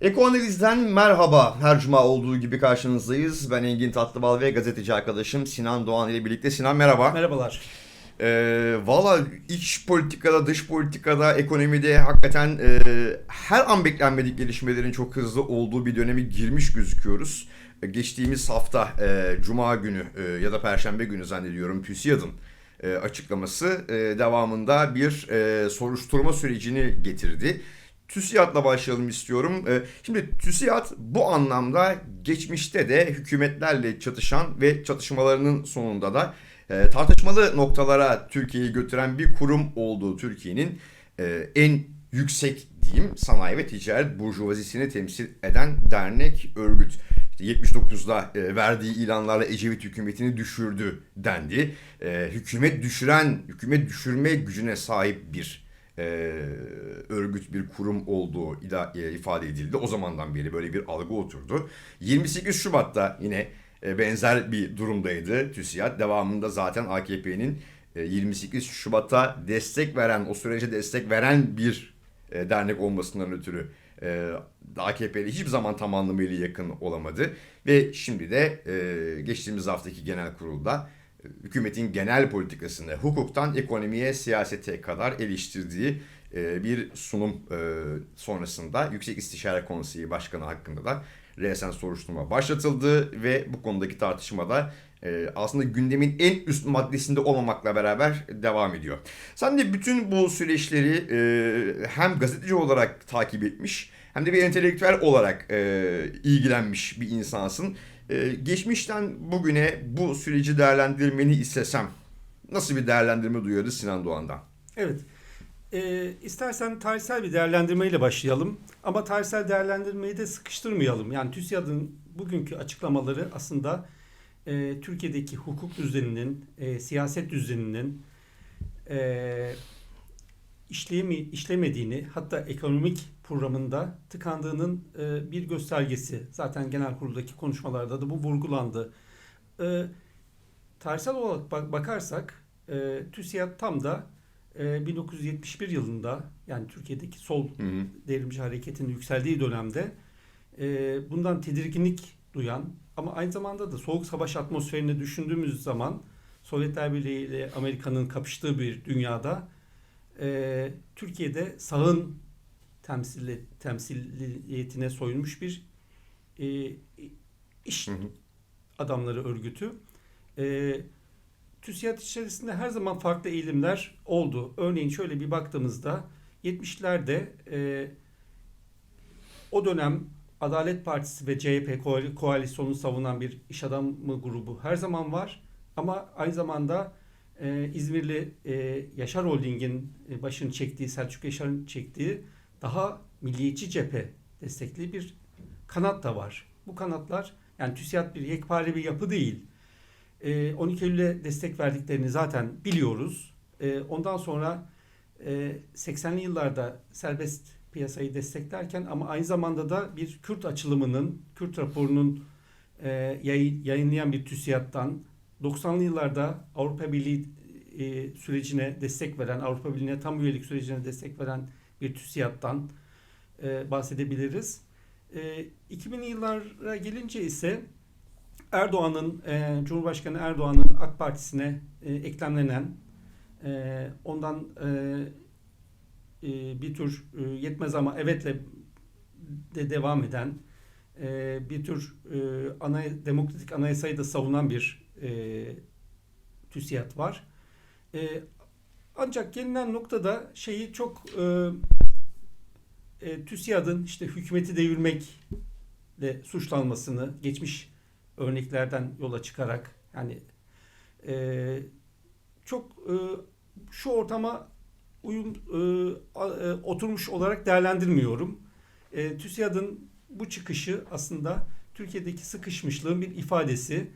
Ekoanaliz'den merhaba. Her cuma olduğu gibi karşınızdayız. Ben Engin Tatlıbal ve gazeteci arkadaşım Sinan Doğan ile birlikte. Sinan merhaba. Merhabalar. Ee, Valla iç politikada, dış politikada, ekonomide hakikaten e, her an beklenmedik gelişmelerin çok hızlı olduğu bir dönemi girmiş gözüküyoruz. E, Geçtiğimiz hafta e, Cuma günü e, ya da Perşembe günü zannediyorum TÜSİAD'ın e, açıklaması e, devamında bir e, soruşturma sürecini getirdi. TÜSİAD'la başlayalım istiyorum. E, Şimdi TÜSİAD bu anlamda geçmişte de hükümetlerle çatışan ve çatışmalarının sonunda da e, tartışmalı noktalara Türkiye'yi götüren bir kurum olduğu Türkiye'nin e, en yüksek diyeyim sanayi ve ticaret burjuvazisini temsil eden dernek örgüt. İşte 79'da e, verdiği ilanlarla Ecevit hükümetini düşürdü dendi. Hükümet düşüren, hükümet düşürme gücüne sahip bir e, örgüt bir kurum olduğu ida- e, ifade edildi. O zamandan beri böyle bir algı oturdu. 28 Şubat'ta yine e, benzer bir durumdaydı TÜSİAD. Devamında zaten AKP'nin e, 28 Şubat'a destek veren, o sürece destek veren bir e, dernek olmasından ötürü e, AKP'li hiçbir zaman tam anlamıyla yakın olamadı. Ve şimdi de e, geçtiğimiz haftaki genel kurulda hükümetin genel politikasını hukuktan ekonomiye, siyasete kadar eleştirdiği e, bir sunum e, sonrasında Yüksek İstişare Konseyi Başkanı hakkında da resen soruşturma başlatıldı ve bu konudaki tartışmada e, aslında gündemin en üst maddesinde olmamakla beraber devam ediyor. Sen de bütün bu süreçleri hem gazeteci olarak takip etmiş hem de bir entelektüel olarak ilgilenmiş bir insansın. E, geçmişten bugüne bu süreci değerlendirmeni istesem nasıl bir değerlendirme duyuyordu Sinan Doğan'dan? Evet. Ee, istersen tarihsel bir değerlendirmeyle başlayalım. Ama tarihsel değerlendirmeyi de sıkıştırmayalım. Yani TÜSİAD'ın bugünkü açıklamaları aslında e, Türkiye'deki hukuk düzeninin, e, siyaset düzeninin e, işleyemi, işlemediğini, hatta ekonomik programında tıkandığının e, bir göstergesi. Zaten genel kuruldaki konuşmalarda da bu vurgulandı. E, tarihsel olarak bak- bakarsak e, TÜSİAD tam da e, 1971 yılında yani Türkiye'deki sol Hı hı. devrimci hareketinin yükseldiği dönemde e, bundan tedirginlik duyan ama aynı zamanda da soğuk savaş atmosferini düşündüğümüz zaman Sovyetler Birliği ile Amerika'nın kapıştığı bir dünyada e, Türkiye'de sağın temsili, temsiliyetine soyulmuş bir e, iş Hı hı. adamları örgütü. E, TÜSİAD içerisinde her zaman farklı eğilimler oldu. Örneğin şöyle bir baktığımızda 70'lerde e, o dönem Adalet Partisi ve CHP koal- koalisyonunu savunan bir iş adamı grubu her zaman var. Ama aynı zamanda e, İzmirli e, Yaşar Holding'in e, başını çektiği, Selçuk Yaşar'ın çektiği daha milliyetçi cephe destekli bir kanat da var. Bu kanatlar yani TÜSİAD bir yekpare bir yapı değil. E, 12 Eylül'e destek verdiklerini zaten biliyoruz. E, ondan sonra e, 80'li yıllarda serbest piyasayı desteklerken ama aynı zamanda da bir Kürt açılımının, Kürt raporunun e, yayın, yayınlayan bir TÜSİAD'dan 90'lı yıllarda Avrupa Birliği e, sürecine destek veren, Avrupa Birliği'ne tam üyelik sürecine destek veren bir TÜSİAD'dan e, bahsedebiliriz. E, 2000'li yıllara gelince ise Erdoğan'ın, e, Cumhurbaşkanı Erdoğan'ın AK Partisi'ne e, eklemlenen, e, ondan e, e, bir tür e, yetmez ama evetle de devam eden, e, bir tür e, ana, demokratik anayasayı da savunan bir e, TÜSİAD var. E, ancak gelinen noktada şeyi çok e, e, TÜSİAD'ın işte hükümeti devirmekle suçlanmasını geçmiş örneklerden yola çıkarak yani e, çok e, şu ortama uyum e, e, oturmuş olarak değerlendirmiyorum. E, TÜSİAD'ın bu çıkışı aslında Türkiye'deki sıkışmışlığın bir ifadesi.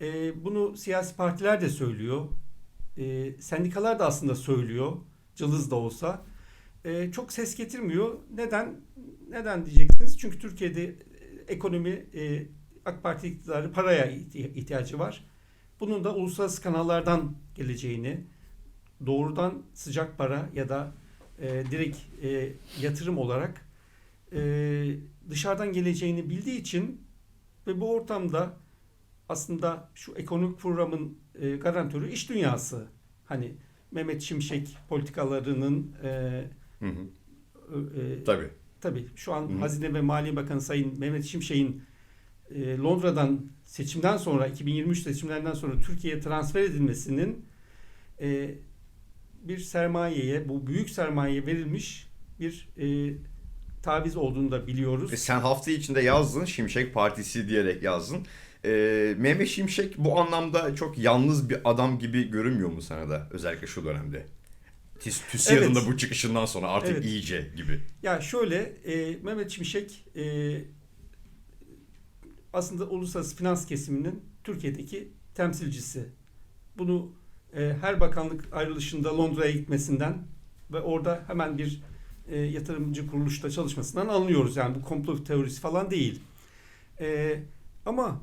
E, bunu siyasi partiler de söylüyor. E, sendikalar da aslında söylüyor. Cılız da olsa. E, çok ses getirmiyor. Neden? Neden diyeceksiniz? Çünkü Türkiye'de e, ekonomi e, AK Parti iktidarı paraya ihti- ihtiyacı var. Bunun da uluslararası kanallardan geleceğini, doğrudan sıcak para ya da e, direkt e, yatırım olarak e, dışarıdan geleceğini bildiği için ve bu ortamda aslında şu ekonomik programın e, garantörü iş dünyası. Hani Mehmet Şimşek politikalarının e, Hı hı. e, Tabii. Tabii şu an Hı hı. Hazine ve Maliye Bakanı Sayın Mehmet Şimşek'in e, Londra'dan seçimden sonra 2023 seçimlerinden sonra Türkiye'ye transfer edilmesinin e, bir sermayeye bu büyük sermayeye verilmiş bir e, taviz olduğunu da biliyoruz. E, Sen hafta içinde yazdın Şimşek Partisi diyerek yazdın. Ee, Mehmet Şimşek bu anlamda çok yalnız bir adam gibi görünmüyor mu sana da özellikle şu dönemde? TÜSİAD'ın Evet. da bu çıkışından sonra artık Evet. iyice gibi. Ya şöyle e, Mehmet Şimşek e, aslında uluslararası finans kesiminin Türkiye'deki temsilcisi. Bunu e, her bakanlık ayrılışında Londra'ya gitmesinden ve orada hemen bir e, yatırımcı kuruluşta çalışmasından anlıyoruz. Yani bu komplo teorisi falan değil. E, ama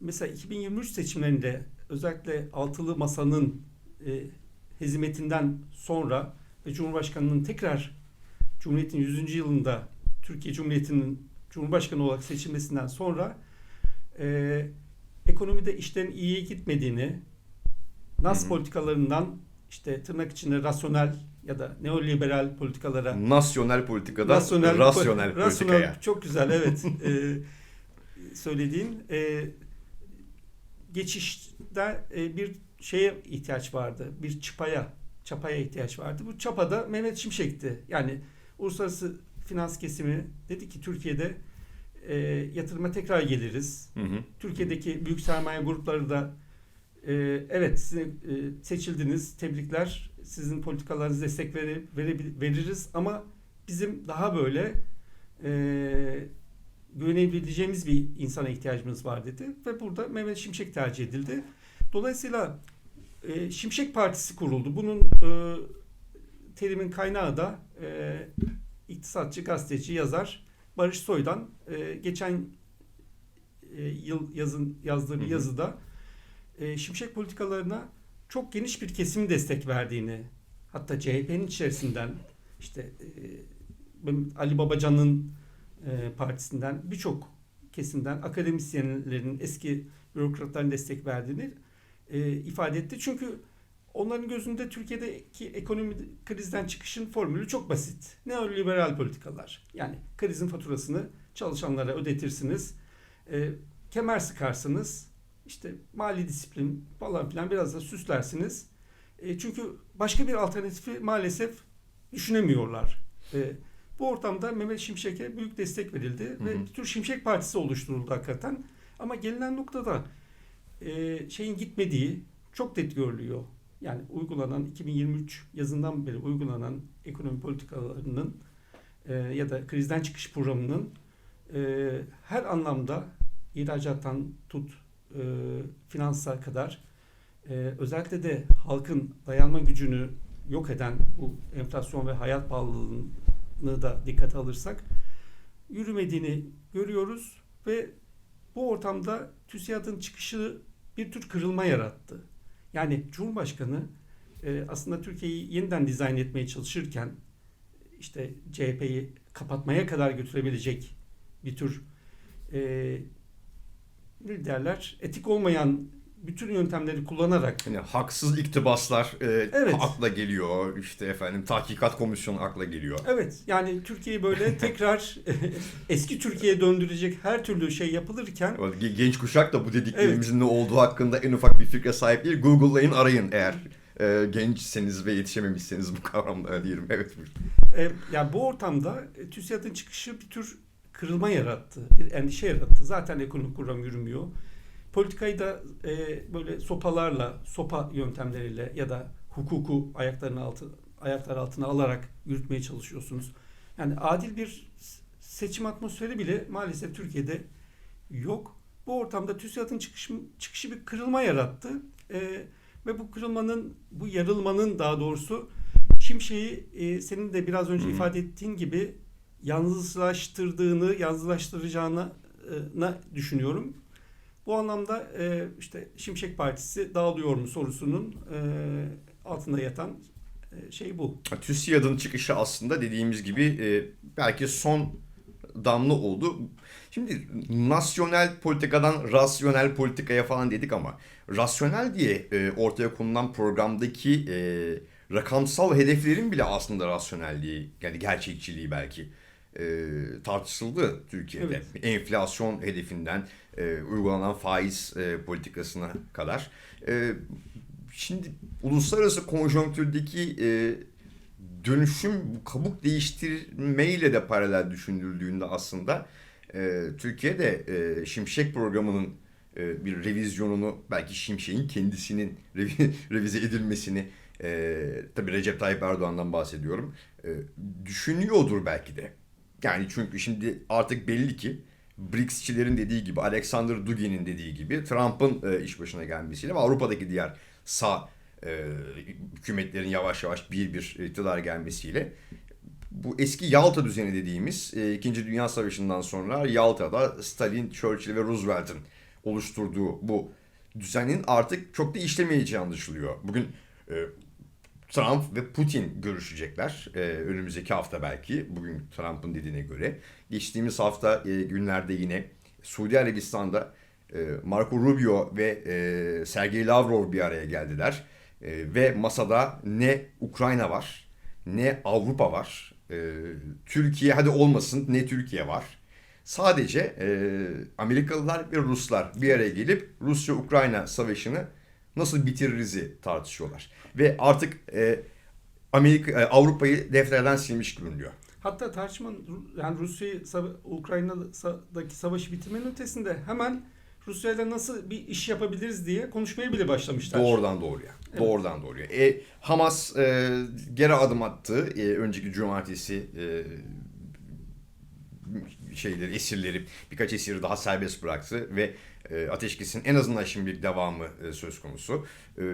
mesela 2023 seçimlerinde özellikle altılı masanın e, hezimetinden sonra ve Cumhurbaşkanı'nın tekrar Cumhuriyet'in 100. yılında Türkiye Cumhuriyeti'nin Cumhurbaşkanı olarak seçilmesinden sonra e, ekonomide işlerin iyiye gitmediğini, NAS Hı hı. politikalarından işte tırnak içinde rasyonel ya da neoliberal politikalara Nasyonel politikada rasyonel, rasyonel politikaya. çok güzel evet e, söylediğin e, geçişte e, bir şeye ihtiyaç vardı bir çıpaya çapaya ihtiyaç vardı. Bu çapada Mehmet Şimşek'ti. Yani uluslararası finans kesimi dedi ki Türkiye'de e, yatırıma tekrar geliriz. Hı hı. Türkiye'deki büyük sermaye grupları da e, evet size e, seçildiniz tebrikler. Sizin politikalarınızı destek vere, vere- veririz. Ama bizim daha böyle e, güvenebileceğimiz bir insana ihtiyacımız var dedi ve burada Mehmet Şimşek tercih edildi. Dolayısıyla e, Şimşek Partisi kuruldu. Bunun e, terimin kaynağı da e, iktisatçı, gazeteci, yazar Barış Soy'dan e, geçen e, yıl yazın yazdığı bir yazıda e, Şimşek politikalarına çok geniş bir kesim destek verdiğini hatta CHP'nin içerisinden işte e, Ali Babacan'ın e, partisinden birçok kesimden akademisyenlerin eski bürokratların destek verdiğini e, ifade etti. Çünkü onların gözünde Türkiye'deki ekonomi krizden çıkışın formülü çok basit. Neoliberal politikalar. Yani krizin faturasını çalışanlara ödetirsiniz. E, kemer sıkarsınız. işte mali disiplin falan filan biraz da süslersiniz. E, çünkü başka bir alternatifi maalesef düşünemiyorlar. E, bu ortamda Mehmet Şimşek'e büyük destek verildi Hı ve hı. bir tür Şimşek Partisi oluşturuldu hakikaten. Ama gelinen noktada e, şeyin gitmediği çok net görülüyor. Yani uygulanan 2023 yazından beri uygulanan ekonomi politikalarının e, ya da krizden çıkış programının e, her anlamda ihracattan tut e, finansa kadar e, özellikle de halkın dayanma gücünü yok eden bu enflasyon ve hayat pahalılığını da dikkate alırsak yürümediğini görüyoruz ve bu ortamda TÜSİAD'ın çıkışı bir tür kırılma yarattı. Yani Cumhurbaşkanı e, aslında Türkiye'yi yeniden dizayn etmeye çalışırken işte CHP'yi kapatmaya kadar götürebilecek bir tür e, ne derler etik olmayan bütün yöntemleri kullanarak Hani haksız iktibaslar e, Evet. akla geliyor. İşte efendim tahkikat komisyonu akla geliyor. evet yani Türkiye'yi böyle tekrar eski Türkiye'ye döndürecek her türlü şey yapılırken Genç kuşak da bu dediklerimizin ne olduğu hakkında en ufak bir fikre sahip değil. Google'layın arayın eğer e, gençseniz ve yetişememişseniz bu kavramlara diyelim. Evet. E, yani bu ortamda e, TÜSİAD'ın çıkışı bir tür kırılma yarattı, bir endişe yarattı. Zaten ekonomik kuram yürümüyor. Politikayı da e, böyle sopalarla, sopa yöntemleriyle ya da hukuku ayaklarının altı, ayaklar altına alarak yürütmeye çalışıyorsunuz. Yani adil bir seçim atmosferi bile maalesef Türkiye'de yok. Bu ortamda TÜSİAD'ın çıkışı, çıkışı bir kırılma yarattı. E, ve bu kırılmanın, bu yarılmanın daha doğrusu Şimşek'i e, senin de biraz önce ifade ettiğin gibi yalnızlaştırdığını, yalnızlaştıracağını e, düşünüyorum. Bu anlamda e, işte Şimşek Partisi dağılıyor mu sorusunun e, altında yatan e, şey bu. TÜSİAD'ın çıkışı aslında dediğimiz gibi e, belki son damla oldu. Şimdi nasyonel politikadan rasyonel politikaya falan dedik ama rasyonel diye e, ortaya konulan programdaki e, rakamsal hedeflerin bile aslında rasyonelliği yani gerçekçiliği belki e, tartışıldı Türkiye'de. Enflasyon hedefinden e, uygulanan faiz e, politikasına kadar. E, şimdi uluslararası konjonktürdeki e, dönüşüm bu kabuk değiştirmeyle de paralel düşünüldüğünde aslında e, Türkiye'de e, Şimşek programının e, bir revizyonunu belki Şimşek'in kendisinin revi- revize edilmesini e, tabii Recep Tayyip Erdoğan'dan bahsediyorum e, düşünüyordur belki de. Yani çünkü şimdi artık belli ki BRICS'çilerin dediği gibi, Alexander Dugin'in dediği gibi Trump'ın e, iş başına gelmesiyle ve Avrupa'daki diğer sağ e, hükümetlerin yavaş yavaş bir bir iktidar gelmesiyle bu eski Yalta düzeni dediğimiz e, İkinci Dünya Savaşı'ndan sonra Yalta'da Stalin, Churchill ve Roosevelt'in oluşturduğu bu düzenin artık çok da işlemeyeceği anlaşılıyor. Bugün e, Trump ve Putin görüşecekler e, önümüzdeki hafta belki bugün Trump'ın dediğine göre. Geçtiğimiz hafta e, günlerde yine Suudi Arabistan'da e, Marco Rubio ve e, Sergey Lavrov bir araya geldiler. E, ve masada ne Ukrayna var ne Avrupa var. E, Türkiye hadi olmasın ne Türkiye var. Sadece e, Amerikalılar ve Ruslar bir araya gelip Rusya-Ukrayna savaşını nasıl bitiririzi tartışıyorlar. Ve artık e, Amerika e, Avrupa'yı defterden silmiş görünüyor. Hatta tartışmanın yani Rusya'yı Ukrayna'daki savaşı bitirmenin ötesinde hemen Rusya'yla nasıl bir iş yapabiliriz diye konuşmaya bile başlamışlar. Doğrudan doğruya. Evet. Doğrudan doğruya. E, Hamas e, geri adım attı. E, önceki cumartesi e, şeyleri, esirleri, birkaç esiri daha serbest bıraktı ve ateşkesin en azından şimdilik devamı e, söz konusu. E,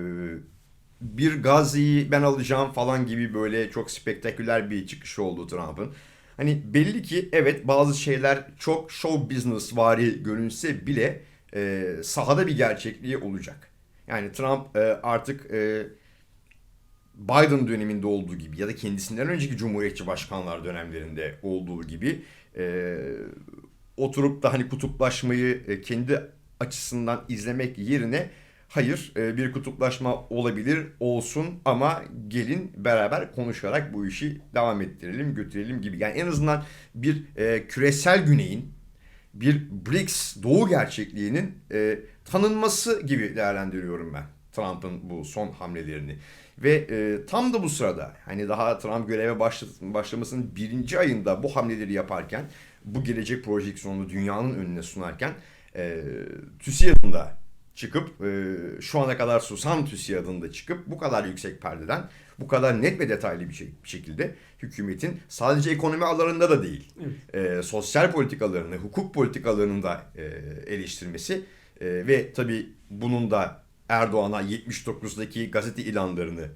bir Gazze'yi ben alacağım falan gibi böyle çok spektaküler bir çıkışı oldu Trump'ın. Hani belli ki evet bazı şeyler çok show business vari görünse bile e, sahada bir gerçekliği olacak. Yani Trump e, artık e, Biden döneminde olduğu gibi ya da kendisinden önceki Cumhuriyetçi başkanlar dönemlerinde olduğu gibi e, oturup da hani kutuplaşmayı e, kendi açısından izlemek yerine hayır e, bir kutuplaşma olabilir olsun ama gelin beraber konuşarak bu işi devam ettirelim götürelim gibi. Yani en azından bir e, küresel güneyin bir BRICS doğu gerçekliğinin e, tanınması gibi değerlendiriyorum ben Trump'ın bu son hamlelerini. Ve e, tam da bu sırada hani daha Trump göreve başla- başlamasının birinci ayında bu hamleleri yaparken bu gelecek projeksiyonunu dünyanın önüne sunarken e, TÜSİAD'ın da çıkıp e, şu ana kadar susan TÜSİAD'ın da çıkıp bu kadar yüksek perdeden bu kadar net ve detaylı bir, şey, bir şekilde hükümetin sadece ekonomi alanında da değil Evet. e, sosyal politikalarını, hukuk politikalarını da e, eleştirmesi e, ve tabii bunun da Erdoğan'a 79'daki gazete ilanlarını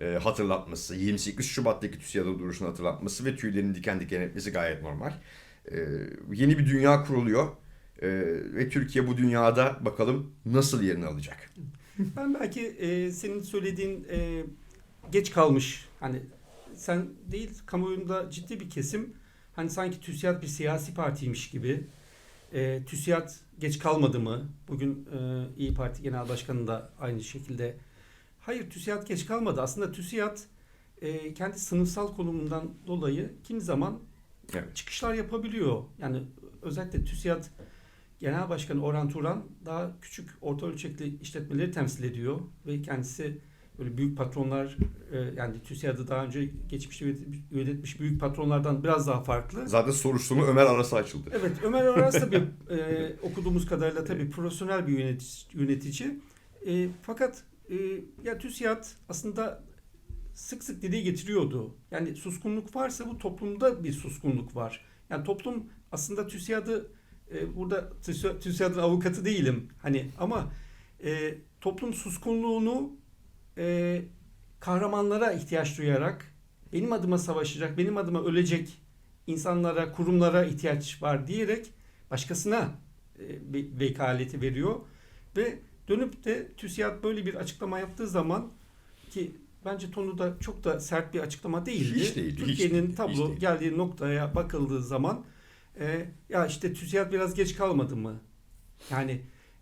e, hatırlatması, 28 Şubat'taki TÜSİAD'ın duruşunu hatırlatması ve tüylerin diken diken etmesi gayet normal. E, yeni bir dünya kuruluyor e, ve Türkiye bu dünyada bakalım nasıl yerini alacak. Ben belki e, senin söylediğin e, geç kalmış hani sen değil kamuoyunda ciddi bir kesim hani sanki TÜSİAD bir siyasi partiymiş gibi e, TÜSİAD geç kalmadı mı? Bugün e, İyi Parti Genel Başkanı da aynı şekilde hayır TÜSİAD geç kalmadı. Aslında TÜSİAD e, kendi sınıfsal konumundan dolayı kimi zaman Evet. çıkışlar yapabiliyor. Yani özellikle TÜSİAD Genel Başkanı Orhan Turan daha küçük orta ölçekli işletmeleri temsil ediyor ve kendisi böyle büyük patronlar e, yani TÜSİAD'ı daha önce geçmişte yönetmiş- büyük patronlardan biraz daha farklı. Zaten soruşturma Ömer Aras'a açıldı. Evet Ömer Aras da bir e, okuduğumuz kadarıyla tabii profesyonel bir yönetici. yönetici. E, fakat e, ya TÜSİAD aslında sık sık dile getiriyordu. Yani suskunluk varsa bu toplumda bir suskunluk var. Yani toplum aslında TÜSİAD'ı e, burada TÜSİ- TÜSİAD'ın avukatı değilim. Hani ama e, toplum suskunluğunu e, kahramanlara ihtiyaç duyarak benim adıma savaşacak, benim adıma ölecek insanlara, kurumlara ihtiyaç var diyerek başkasına e, ve- vekaleti veriyor ve dönüp de TÜSİAD böyle bir açıklama yaptığı zaman ki bence tonu da çok da sert bir açıklama değildi. Hiç değildi, Türkiye'nin değildi, tablo hiç değil. geldiği noktaya bakıldığı zaman e, ya işte TÜSİAD biraz geç kalmadı mı? Yani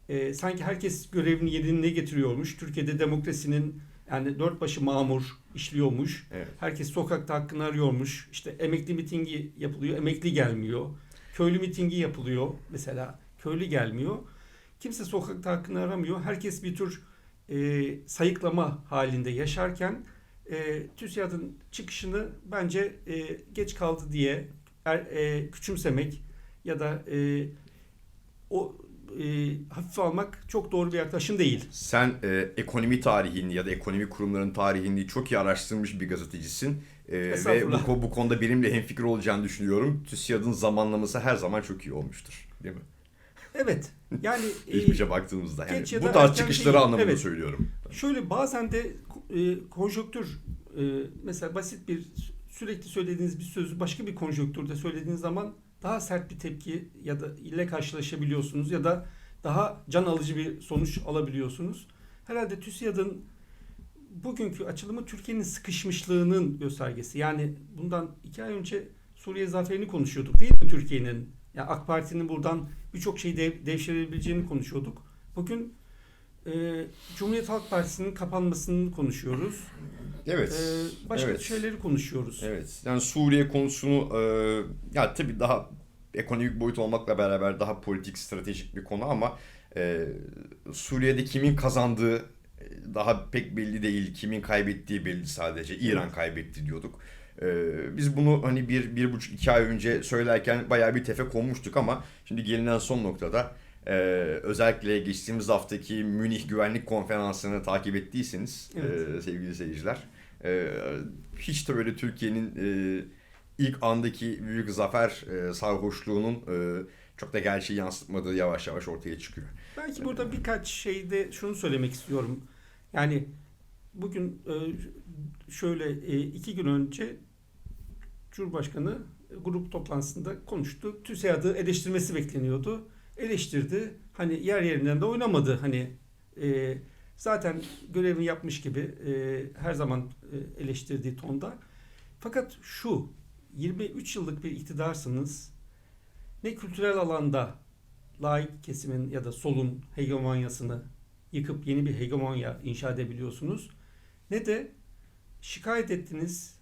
e, sanki herkes görevini yerine getiriyormuş. Türkiye'de demokrasinin yani dört başı mamur işliyormuş. Evet. Herkes sokakta hakkını arıyormuş. İşte emekli mitingi yapılıyor, emekli gelmiyor. Köylü mitingi yapılıyor mesela, köylü gelmiyor. Kimse sokakta hakkını aramıyor. Herkes bir tür e, sayıklama halinde yaşarken e, TÜSİAD'ın çıkışını bence e, geç kaldı diye er, e, küçümsemek ya da e, o e, hafife almak çok doğru bir yaklaşım değil. Sen e, ekonomi tarihini ya da ekonomi kurumlarının tarihini çok iyi araştırmış bir gazetecisin. E, ve bu, bu konuda benimle hemfikir olacağını düşünüyorum. TÜSİAD'ın zamanlaması her zaman çok iyi olmuştur. Değil mi? Evet. Yani e, Geçmişe baktığımızda. Yani bu tarz çıkışları değil. anlamında Evet. söylüyorum. Şöyle bazen de e, konjonktür e, mesela basit bir sürekli söylediğiniz bir sözü başka bir konjonktürde söylediğiniz zaman daha sert bir tepki ya da ile karşılaşabiliyorsunuz ya da daha can alıcı bir sonuç alabiliyorsunuz. Herhalde TÜSİAD'ın bugünkü açılımı Türkiye'nin sıkışmışlığının göstergesi. Yani bundan iki ay önce Suriye zaferini konuşuyorduk değil mi Türkiye'nin? Yani AK Parti'nin buradan birçok şeyi dev, devşirebileceğini konuşuyorduk. Bugün e, Cumhuriyet Halk Partisi'nin kapanmasını konuşuyoruz. Evet. E, başka evet. şeyleri konuşuyoruz. Evet. Yani Suriye konusunu e, ya tabii daha ekonomik boyut olmakla beraber daha politik, stratejik bir konu ama e, Suriye'de kimin kazandığı e, daha pek belli değil. Kimin kaybettiği belli sadece. İran kaybetti diyorduk. E, biz bunu hani bir, bir buçuk iki ay önce söylerken bayağı bir tefe konmuştuk ama şimdi gelinen son noktada e, özellikle geçtiğimiz haftaki Münih Güvenlik Konferansı'nı takip ettiyseniz Evet. e, sevgili seyirciler e, hiç de böyle Türkiye'nin e, ilk andaki büyük zafer e, sarhoşluğunun e, çok da gerçeği yansıtmadığı yavaş yavaş ortaya çıkıyor. Belki burada birkaç şeyde şunu söylemek istiyorum. Yani bugün e, şöyle e, iki gün önce Cumhurbaşkanı grup toplantısında konuştu. TÜSİAD'ı eleştirmesi bekleniyordu. Eleştirdi. Hani yer yerinden de oynamadı. Hani e, zaten görevini yapmış gibi e, her zaman e, eleştirdiği tonda. Fakat şu 23 yıllık bir iktidarsınız. Ne kültürel alanda laik kesimin ya da solun hegemonyasını yıkıp yeni bir hegemonya inşa edebiliyorsunuz. Ne de şikayet ettiniz,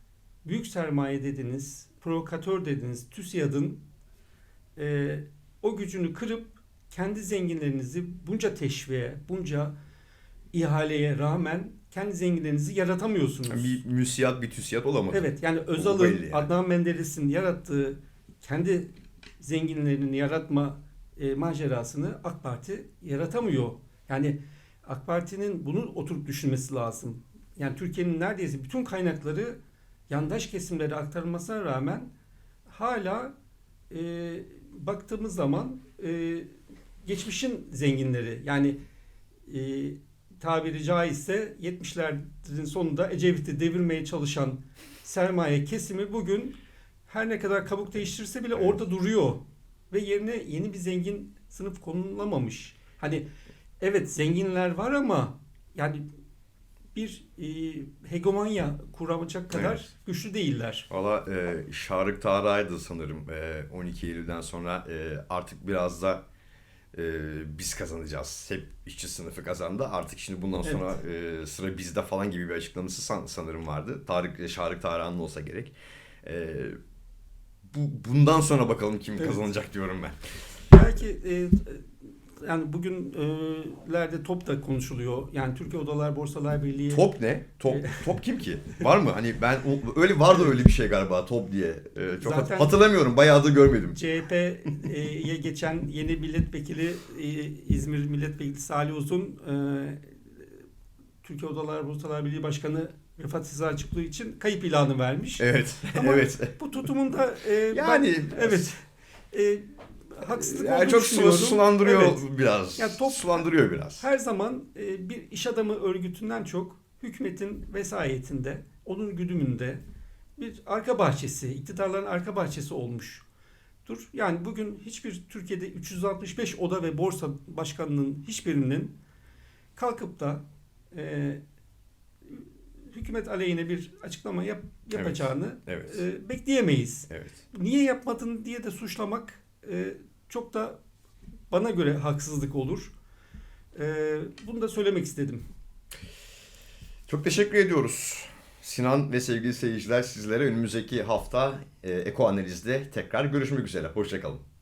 büyük sermaye dediniz, provokatör dediniz, TÜSİAD'ın e, o gücünü kırıp kendi zenginlerinizi bunca teşviğe, bunca ihaleye rağmen kendi zenginlerinizi yaratamıyorsunuz. Yani bir müsiyat bir tüsiyat olamadı. Evet yani Özal'ın, yani. Adnan Menderes'in yarattığı kendi zenginlerini yaratma e, macerasını AK Parti yaratamıyor. Yani AK Parti'nin bunu oturup düşünmesi lazım. Yani Türkiye'nin neredeyse bütün kaynakları yandaş kesimlere aktarılmasına rağmen hala e, baktığımız zaman e, geçmişin zenginleri yani e, tabiri caizse 70'lerin sonunda Ecevit'i devirmeye çalışan sermaye kesimi bugün her ne kadar kabuk değiştirse bile orada duruyor ve yerine yeni bir zengin sınıf konulamamış. Hani evet zenginler var ama yani bir e, hegemonya kuramayacak kadar Evet. güçlü değiller. Valla e, Şarık Tarağ'ydı sanırım e, 12 Eylül'den sonra e, artık biraz da e, biz kazanacağız. Hep işçi sınıfı kazandı. Artık şimdi bundan sonra e, sıra bizde falan gibi bir açıklaması san- sanırım vardı. Tarık Şarık Tarağ'ın olsa gerek. E, bu bundan sonra bakalım kim Evet. kazanacak diyorum ben. Belki e, yani bugünlerde top da konuşuluyor. Yani Türkiye Odalar Borsalar Birliği Top ne? Top top kim ki? Var mı? Hani ben öyle vardı öyle bir şey galiba top diye. E, çok Zaten- hatırlamıyorum. Bayağıdır görmedim. CHP'ye geçen yeni milletvekili e, İzmir milletvekili Salih Uzun e, Türkiye Odalar Borsalar Birliği Başkanı vefat izni açıklığı için kayıp ilanı vermiş. Evet. Ama evet. Bu tutumunda e, Yani ben- evet e, haksızlık Yani olduğunu çok düşünüyorum. su, sulandırıyor Evet. biraz. Ya top- sulandırıyor biraz. Her zaman e, bir iş adamı örgütünden çok hükümetin vesayetinde, onun güdümünde bir arka bahçesi, iktidarların arka bahçesi olmuştur. Yani bugün hiçbir Türkiye'de 365 oda ve borsa başkanının hiçbirinin kalkıp da e, hükümet aleyhine bir açıklama yap, yapacağını Evet. e, bekleyemeyiz. Evet. Niye yapmadın diye de suçlamak e, çok da bana göre haksızlık olur. E, bunu da söylemek istedim. Çok teşekkür ediyoruz. Sinan ve sevgili seyirciler sizlere önümüzdeki hafta e, Eko Analiz'de tekrar görüşmek üzere. Hoşçakalın.